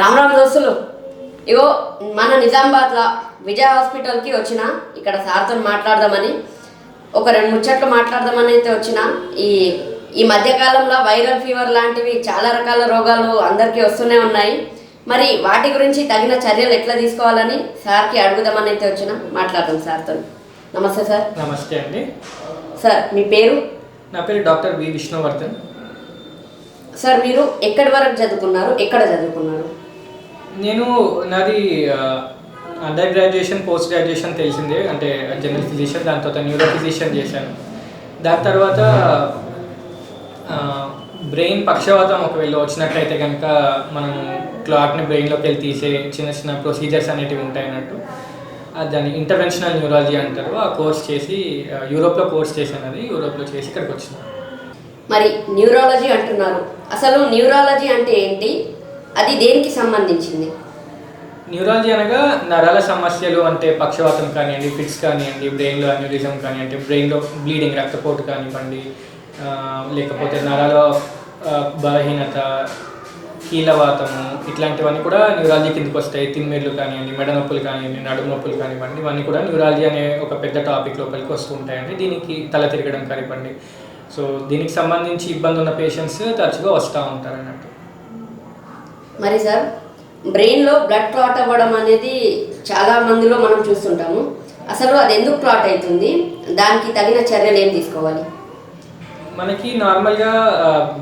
రామ్ రామ్ దోస్తులు. ఇగో మన నిజామాబాద్లో విజయ హాస్పిటల్కి వచ్చిన ఇక్కడ సార్తో మాట్లాడదామని ఒక రెండు ముచ్చట్లు మాట్లాడదామని అయితే వచ్చిన ఈ ఈ మధ్యకాలంలో వైరల్ ఫీవర్ లాంటివి చాలా రకాల రోగాలు అందరికీ వస్తూనే ఉన్నాయి. మరి వాటి గురించి తగిన చర్యలు ఎట్లా తీసుకోవాలని సార్కి అడుగుదామని అయితే వచ్చిన మాట్లాడదాం సార్తో నమస్తే సార్. నమస్తే అండి. సార్ మీ పేరు? నా పేరు డాక్టర్ వి విష్ణువర్ధన్. సార్ మీరు ఎక్కడి వరకు చదువుకున్నారు? ఎక్కడ చదువుకున్నారు? నేను నాది అండర్ గ్రాడ్యుయేషన్ పోస్ట్ గ్రాడ్యుయేషన్ తెలిసిందే. అంటే జనరల్ ఫిజిషియన్ దాని తర్వాత న్యూరో ఫిజిషియన్ చేశాను. దాని తర్వాత బ్రెయిన్ పక్షవాతం ఒకవేళ వచ్చినట్లయితే కనుక మనం క్లాట్ని బ్రెయిన్లోకి వెళ్ళి తీసే చిన్న చిన్న ప్రొసీజర్స్ అనేటివి ఉంటాయి అన్నట్టు. దాన్ని ఇంటర్వెన్షనల్ న్యూరాలజీ అంటారు. ఆ కోర్స్ చేసి యూరోప్లో కోర్స్ చేశాను అది. యూరోప్లో చేసి ఇక్కడికి వచ్చినాను. మరి న్యూరాలజీ అంటున్నారు. అసలు న్యూరాలజీ అంటే ఏంటి? అది దేనికి సంబంధించింది? న్యూరాలజీ అనగా నరాల సమస్యలు అంటే పక్షవాతం కానివ్వండి ఫిట్స్ కానివ్వండి బ్రెయిన్లో అన్యూరిజం కానివ్వండి బ్రెయిన్లో బ్లీడింగ్ రక్తపోటు కానివ్వండి లేకపోతే నరాల బలహీనత కీలవాతము ఇట్లాంటివన్నీ కూడా న్యూరాలజీ కిందకి వస్తాయి. తిమ్మిర్లు కానివ్వండి మెడ నొప్పులు కానివ్వండి నడుము నొప్పులు కానివ్వండి ఇవన్నీ కూడా న్యూరాలజీ అనే ఒక పెద్ద టాపిక్ లోపలికి వస్తూ ఉంటాయండి. దీనికి తల తిరగడం కానివ్వండి సో దీనికి సంబంధించి ఇబ్బంది ఉన్న పేషెంట్స్ తరచుగా వస్తూ ఉంటారు అన్నట్టు. మరి సార్ బ్రెయిన్లో బ్లడ్ క్లాట్ అవ్వడం అనేది చాలా మందిలో మనం చూస్తుంటాము. అసలు అది ఎందుకు క్లాట్ అవుతుంది? దానికి తగిన చర్యలు ఏం తీసుకోవాలి? మనకి నార్మల్గా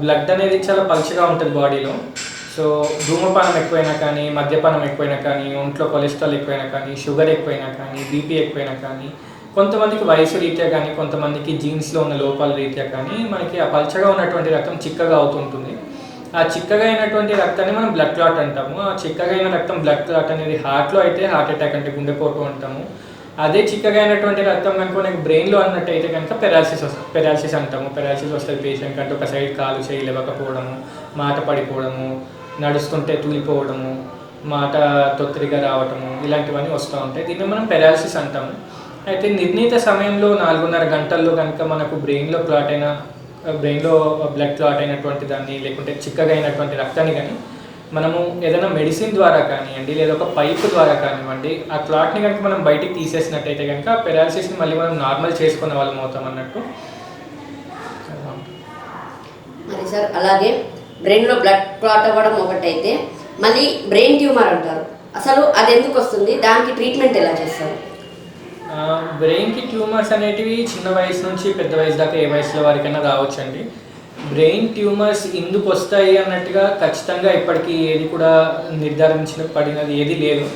బ్లడ్ అనేది చాలా పలుచగా ఉంటుంది బాడీలో. సో ధూమపానం ఎక్కువైనా కానీ మద్యపానం ఎక్కువైనా కానీ ఒంట్లో కొలెస్ట్రాల్ ఎక్కువైనా కానీ షుగర్ ఎక్కువైనా కానీ బీపీ ఎక్కువైనా కానీ కొంతమందికి వయసు రీత్యా కానీ కొంతమందికి జీన్స్లో ఉన్న లోపాల రీత్యా కానీ మనకి ఆ పల్చగా ఉన్నటువంటి రక్తం చిక్కగా అవుతుంటుంది ఆ చిక్కగా అయినటువంటి రక్తాన్ని మనం బ్లడ్ క్లాట్ అంటాము. ఆ చిక్కగా అయిన రక్తం బ్లడ్ క్లాట్ అనేది హార్ట్లో అయితే హార్ట్ అటాక్ అంటే గుండెపోటు అంటాము. అదే చిక్కగా అయినటువంటి రక్తం కనుక మనకి బ్రెయిన్లో అన్నట్టయితే కనుక పెరాలసిస్ వస్తుంది పెరాలసిస్ అంటాము. పెరాలసిస్ వస్తుంది పేషెంట్ అంటే ఒక సైడ్ కాలు చేయలేకపోవడము మాట పడిపోవడము నడుస్తుంటే తూలిపోవడము మాట తొత్తిరిగా రావటము ఇలాంటివన్నీ వస్తూ ఉంటాయి. దీన్ని మనం పెరాలసిస్ అంటాము. అయితే నిర్ణీత సమయంలో నాలుగున్నర గంటల్లో కనుక మనకు బ్రెయిన్లో క్లాట్ అయిన బ్రెయిన్లో బ్లడ్ క్లాట్ అయినటువంటి దాన్ని లేకుంటే చిక్కగా అయినటువంటి రక్తాన్ని కానీ మనము ఏదైనా మెడిసిన్ ద్వారా కానివ్వండి లేదా ఒక పైప్ ద్వారా కానివ్వండి ఆ క్లాట్ని కనుక మనం బయటికి తీసేసినట్టయితే కనుక పెరాలసిస్ని మళ్ళీ మనం నార్మల్ చేసుకునే వాళ్ళం అవుతాం అన్నట్టు. మరి సార్ అలాగే బ్రెయిన్లో బ్లడ్ క్లాట్ అవ్వడం ఒకటైతే మళ్ళీ బ్రెయిన్ ట్యూమర్ అంటారు. అసలు అది ఎందుకు వస్తుంది? దానికి ట్రీట్మెంట్ ఎలా చేస్తారు? బ్రెయిన్కి ట్యూమర్స్ అనేటివి చిన్న వయసు నుంచి పెద్ద వయసు దాకా ఏ వయసులో వారికైనా రావచ్చండి. బ్రెయిన్ ట్యూమర్స్ ఎందుకు వస్తాయి అన్నట్టుగా ఖచ్చితంగా ఇప్పటికీ ఏది కూడా నిర్ధారించిన పడినది ఏది లేదు.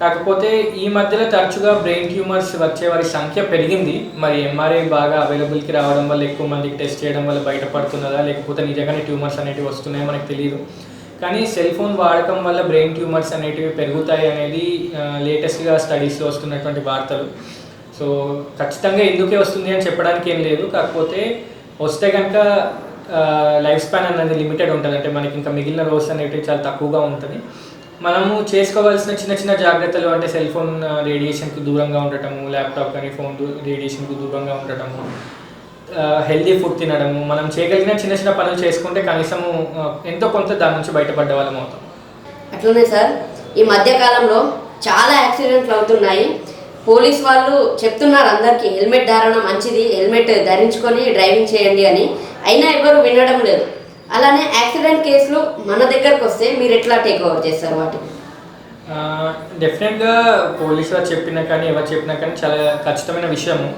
కాకపోతే ఈ మధ్యలో తరచుగా బ్రెయిన్ ట్యూమర్స్ వచ్చే వారి సంఖ్య పెరిగింది. మరి ఎంఆర్ఐ బాగా అవైలబుల్కి రావడం వల్ల ఎక్కువ మందికి టెస్ట్ చేయడం వల్ల బయటపడుతున్నదా లేకపోతే నిజంగానే ట్యూమర్స్ అనేటివి వస్తున్నాయో మనకు తెలియదు కానీ సెల్ ఫోన్ వాడకం వల్ల బ్రెయిన్ ట్యూమర్స్ అనేటివి పెరుగుతాయి అనేది లేటెస్ట్గా స్టడీస్లో వస్తున్నటువంటి వార్తలు. సో ఖచ్చితంగా ఎందుకే వస్తుంది అని చెప్పడానికి ఏం లేదు. కాకపోతే వస్తే కనుక లైఫ్ స్పాన్ అనేది లిమిటెడ్ ఉంటుంది. అంటే మనకి ఇంకా మిగిలిన రోజు అనేటివి చాలా తక్కువగా ఉంటుంది. మనము చేసుకోవాల్సిన చిన్న చిన్న జాగ్రత్తలు అంటే సెల్ ఫోన్ రేడియేషన్కి దూరంగా ఉండటము ల్యాప్టాప్ కానీ ఫోన్ రేడియేషన్కి దూరంగా ఉండటము హెల్దీ ఫుడ్ తినడము మనం చేయగలిగిన చిన్న చిన్న పనులు చేసుకుంటే కనీసము ఎంతో కొంత దాని నుంచి బయటపడ్డ వాళ్ళం అవుతాం. అట్లనే సార్ ఈ మధ్య కాలంలో చాలా యాక్సిడెంట్లు అవుతున్నాయి. పోలీస్ వాళ్ళు చెప్తున్నారు అందరికీ హెల్మెట్ ధారణ మంచిది హెల్మెట్ ధరించుకొని డ్రైవింగ్ చేయండి అని. అయినా ఎవరు వినడం లేదు. అలానే యాక్సిడెంట్ కేసులు మన దగ్గరకు వస్తే మీరు ఎట్లా టేక్ ఓవర్ చేస్తారు వాటిని? డెఫినెట్గా పోలీసు వారు చెప్పినా కానీ ఎవరు చెప్పినా కానీ చాలా ఖచ్చితమైన విషయము.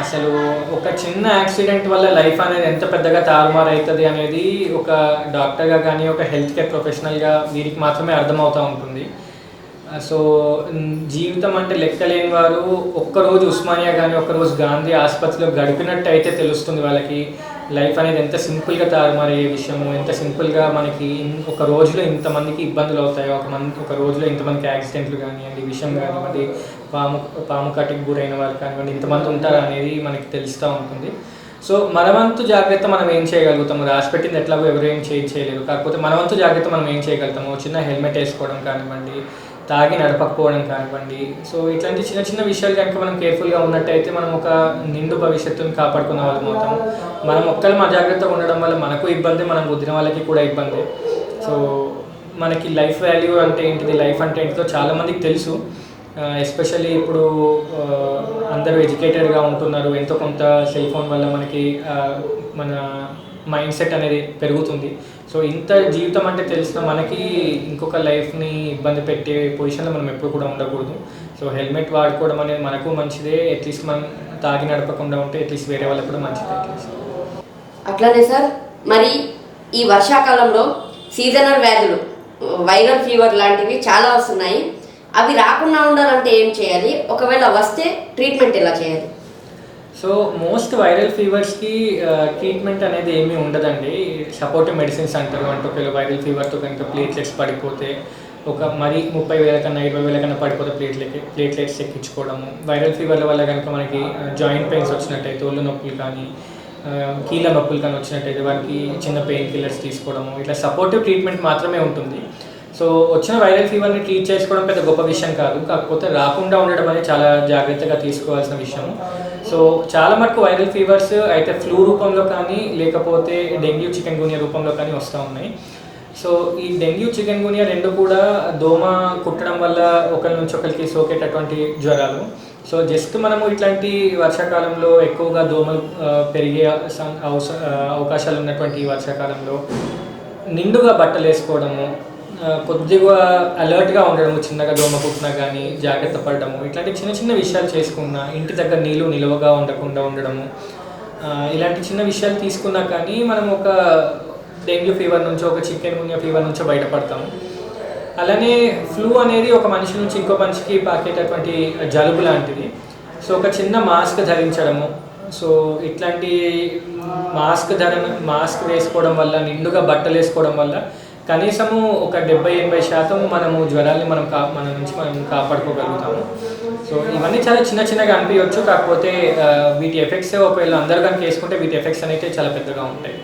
అసలు ఒక చిన్న యాక్సిడెంట్ వల్ల లైఫ్ అనేది ఎంత పెద్దగా తారుమారు అవుతుంది అనేది ఒక డాక్టర్గా కానీ ఒక హెల్త్ కేర్ ప్రొఫెషనల్గా వీరికి మాత్రమే అర్థమవుతూ ఉంటుంది. సో జీవితం అంటే లెక్కలేని వారు ఒక్కరోజు ఉస్మానియా కానీ ఒక్కరోజు గాంధీ ఆసుపత్రిలో గడిపినట్టు అయితే తెలుస్తుంది వాళ్ళకి లైఫ్ అనేది ఎంత సింపుల్గా తారుమారయ్యే విషయము ఎంత సింపుల్గా మనకి ఒక రోజులో ఇంతమందికి ఇబ్బందులు అవుతాయో ఒక మంది ఒక రోజులో ఇంతమందికి యాక్సిడెంట్లు కానివ్వండి విషయం కానివ్వండి పాము పాము కటికి గురైన వాళ్ళు కానివ్వండి ఇంతమంది ఉంటారు అనేది మనకి తెలుస్తూ ఉంటుంది. సో మనవంతు జాగ్రత్త మనం ఏం చేయగలుగుతాము? రాసి పెట్టింది ఎట్లాగో ఎవరు ఏం చేయలేరు. కాకపోతే మనవంతు జాగ్రత్త మనం ఏం చేయగలుగుతాము? చిన్న హెల్మెట్ వేసుకోవడం కానివ్వండి తాగి నడపకపోవడం కానివ్వండి. సో ఇట్లాంటి చిన్న చిన్న విషయాలు కనుక మనం కేర్ఫుల్గా ఉన్నట్టయితే మనం ఒక నిండు భవిష్యత్తుని కాపాడుకున్న వాళ్ళం అవుతాము మనం ఒక్కరు మా జాగ్రత్తగా ఉండడం వల్ల మనకు ఇబ్బంది మనం వదిలిన వాళ్ళకి కూడా ఇబ్బంది. సో మనకి లైఫ్ వాల్యూ అంటే ఏంటిది? లైఫ్ అంటే ఏంటిదో చాలామందికి తెలుసు. ఎస్పెషల్లీ ఇప్పుడు అందరూ ఎడ్యుకేటెడ్గా ఉంటున్నారు. ఎంతో కొంత సెల్ ఫోన్ వల్ల మనకి మన మైండ్ సెట్ అనేది పెరుగుతుంది. సో ఇంత జీవితం అంటే తెలిసిన మనకి ఇంకొక లైఫ్ని ఇబ్బంది పెట్టే పొజిషన్లో మనం ఎప్పుడు కూడా ఉండకూడదు. సో హెల్మెట్ వాడుకోవడం అనేది మనకు మంచిదే. అట్లీస్ట్ మనం తాగి నడపకుండా ఉంటే అట్లీస్ట్ వేరే వాళ్ళకి కూడా మంచిదే అట్లీస్ట్ అట్లానే సార్ మరి ఈ వర్షాకాలంలో సీజనల్ వ్యాధులు వైరల్ ఫీవర్ లాంటివి చాలా వస్తున్నాయి. అవి రాకుండా ఉండాలంటే ఏం చేయాలి? ఒకవేళ వస్తే ట్రీట్మెంట్ ఎలా చేయాలి? సో మోస్ట్ వైరల్ ఫీవర్స్కి ట్రీట్మెంట్ అనేది ఏమీ ఉండదండి. సపోర్టివ్ మెడిసిన్స్ అంటారు అంటే ఒకవేళ వైరల్ ఫీవర్తో కనుక ప్లేట్లెట్స్ పడిపోతే ఒక మరి ముప్పై వేల కన్నా ఇరవై వేల కన్నా పడిపోతే ప్లేట్లెట్ ప్లేట్లెట్స్ ఎక్కించుకోవడము. వైరల్ ఫీవర్ల వల్ల కనుక మనకి uh, జాయింట్ పెయిన్స్ వచ్చినట్టయితే ఒళ్ళు నొప్పులు కానీ uh, కీళ్ళ నొప్పులు కానీ వచ్చినట్టయితే వారికి చిన్న పెయిన్ కిల్లర్స్ తీసుకోవడము. ఇట్లా సపోర్టివ్ ట్రీట్మెంట్ మాత్రమే ఉంటుంది. సో వచ్చిన వైరల్ ఫీవర్ని ట్రీట్ చేసుకోవడం పెద్ద గొప్ప విషయం కాదు. కాకపోతే రాకుండా ఉండడం అనేది చాలా జాగ్రత్తగా తీసుకోవాల్సిన విషయం సో చాలా మటుకు వైరల్ ఫీవర్స్ అయితే ఫ్లూ రూపంలో కానీ లేకపోతే డెంగ్యూ చికెన్ గునియా రూపంలో కానీ వస్తూ ఉన్నాయి. సో ఈ డెంగ్యూ చికెన్ గునియా రెండు కూడా దోమ కుట్టడం వల్ల ఒకరి నుంచి ఒకరికి సోకేటటువంటి జ్వరాలు. సో జస్ట్ మనము ఇట్లాంటి వర్షాకాలంలో ఎక్కువగా దోమలు పెరిగే అవస- అవకాశాలు ఉన్నటువంటి ఈ వర్షాకాలంలో నిండుగా బట్టలు వేసుకోవడము కొద్దిగా అలర్ట్గా ఉండడము చిన్నగా దోమ కుట్టినా కానీ జాగ్రత్త పడడము ఇట్లాంటి చిన్న చిన్న విషయాలు చేసుకున్నా ఇంటి దగ్గర నీళ్ళు నిలవగా ఉండకుండా ఉండడము ఇలాంటి చిన్న విషయాలు తీసుకున్నా కానీ మనం ఒక డెంగ్యూ ఫీవర్ నుంచి ఒక చికెన్ గున్యా ఫీవర్ నుంచి బయటపడతాము. అలానే ఫ్లూ అనేది ఒక మనిషి నుంచి ఇంకో మనిషికి పాకేటటువంటి జలుబు లాంటిది. సో ఒక చిన్న మాస్క్ ధరించడము సో ఇట్లాంటి మాస్క్ ధర మాస్క్ వేసుకోవడం వల్ల నిండుగా బట్టలు వేసుకోవడం వల్ల కనీసము ఒక డెబ్బై ఎనభై శాతం మనము జ్వరాల్ని మనం కా మన నుంచి మనం కాపాడుకోగలుగుతాము. సో ఇవన్నీ చాలా చిన్న చిన్నగా అనిపించవచ్చు కాకపోతే వీటి ఎఫెక్ట్స్ ఒకవేళ అందరు కనుక వేసుకుంటే వీటి ఎఫెక్ట్స్ అనేవి చాలా పెద్దగా ఉంటాయి.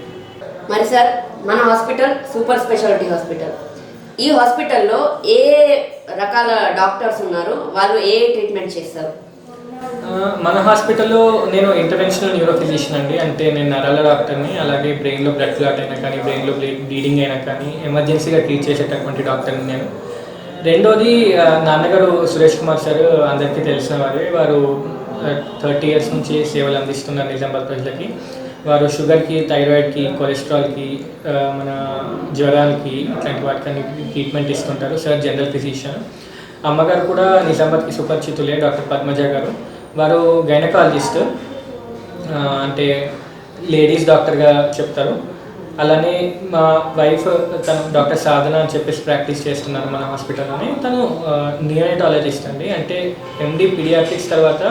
మరి సార్ మన హాస్పిటల్ సూపర్ స్పెషాలిటీ హాస్పిటల్. ఈ హాస్పిటల్లో ఏ రకాల డాక్టర్స్ ఉన్నారు? వాళ్ళు ఏ ట్రీట్మెంట్ చేస్తారు? మన హాస్పిటల్లో నేను ఇంటర్వెన్షనల్ న్యూరో ఫిజిషియన్ అండి. అంటే నేను నరాల డాక్టర్ని అలాగే బ్రెయిన్లో బ్లడ్ క్లాట్ అయినా కానీ బ్రెయిన్లో బ్లీడింగ్ అయినా కానీ ఎమర్జెన్సీగా ట్రీట్ చేసేటటువంటి డాక్టర్ని నేను. రెండోది నాన్నగారు సురేష్ కుమార్ సార్ అందరికీ తెలిసిన వారే. వారు థర్టీ ఇయర్స్ నుంచి సేవలు అందిస్తున్నారు నిజామాబాద్ ప్రజలకి. వారు షుగర్కి థైరాయిడ్కి కొలెస్ట్రాల్కి మన జ్వరాలకి ఇట్లాంటి వాటికి ట్రీట్మెంట్ ఇస్తుంటారు. సార్ జనరల్ ఫిజిషియన్ అమ్మగారు కూడా నిజామాబాద్కి సుపరిచితులే డాక్టర్ పద్మజ గారు. వారు గైనకాలజిస్ట్ అంటే లేడీస్ డాక్టర్గా చెప్తారు. అలానే మా వైఫ్ తను డాక్టర్ సాధన అని చెప్పేసి ప్రాక్టీస్ చేస్తున్నారు మన హాస్పిటల్లోనే. తను నియోనటాలజిస్ట్ అండి. అంటే ఎండి పీడియాట్రిక్స్ తర్వాత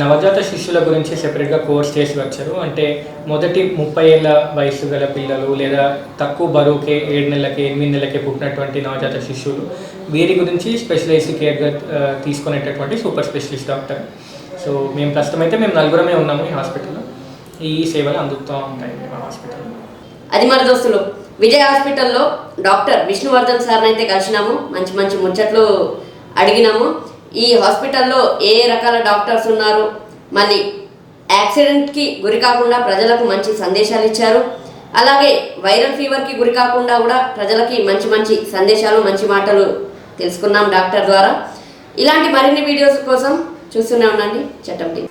నవజాత శిష్యుల గురించి సెపరేట్గా కోర్స్ చేసి వచ్చారు. అంటే మొదటి ముప్పై ఏళ్ళ వయసు గల పిల్లలు లేదా తక్కువ బరువుకే ఏడు నెలలకి ఎనిమిది నెలలకి పుట్టినటువంటి నవజాత శిష్యులు. వీరి గురించి స్పెషలైజ్డ్ కేర్గా తీసుకునేటటువంటి సూపర్ స్పెషలిస్ట్ డాక్టర్ సో మేము ప్రస్తుతం అయితే మేము నలుగురమే ఉన్నాము ఈ హాస్పిటల్లో. ఈ సేవలు అందుతూ ఉంటాయి మా హాస్పిటల్లో. అది మన దోస్తులు విజయ్ హాస్పిటల్లో డాక్టర్ విష్ణువర్ధన్ సార్ని అయితే కలిసినాము మంచి మంచి ముచ్చట్లు అడిగినాము. ఈ హాస్పిటల్లో ఏ రకాల డాక్టర్స్ ఉన్నారు మళ్ళీ యాక్సిడెంట్కి గురి కాకుండా ప్రజలకు మంచి సందేశాలు ఇచ్చారు. అలాగే వైరల్ ఫీవర్కి గురి కాకుండా కూడా ప్రజలకి మంచి మంచి సందేశాలు మంచి మాటలు తెలుసుకున్నాం డాక్టర్ ద్వారా. ఇలాంటి మరిన్ని వీడియోస్ కోసం చూస్తూనే ఉండండి. చట్టం టీవీ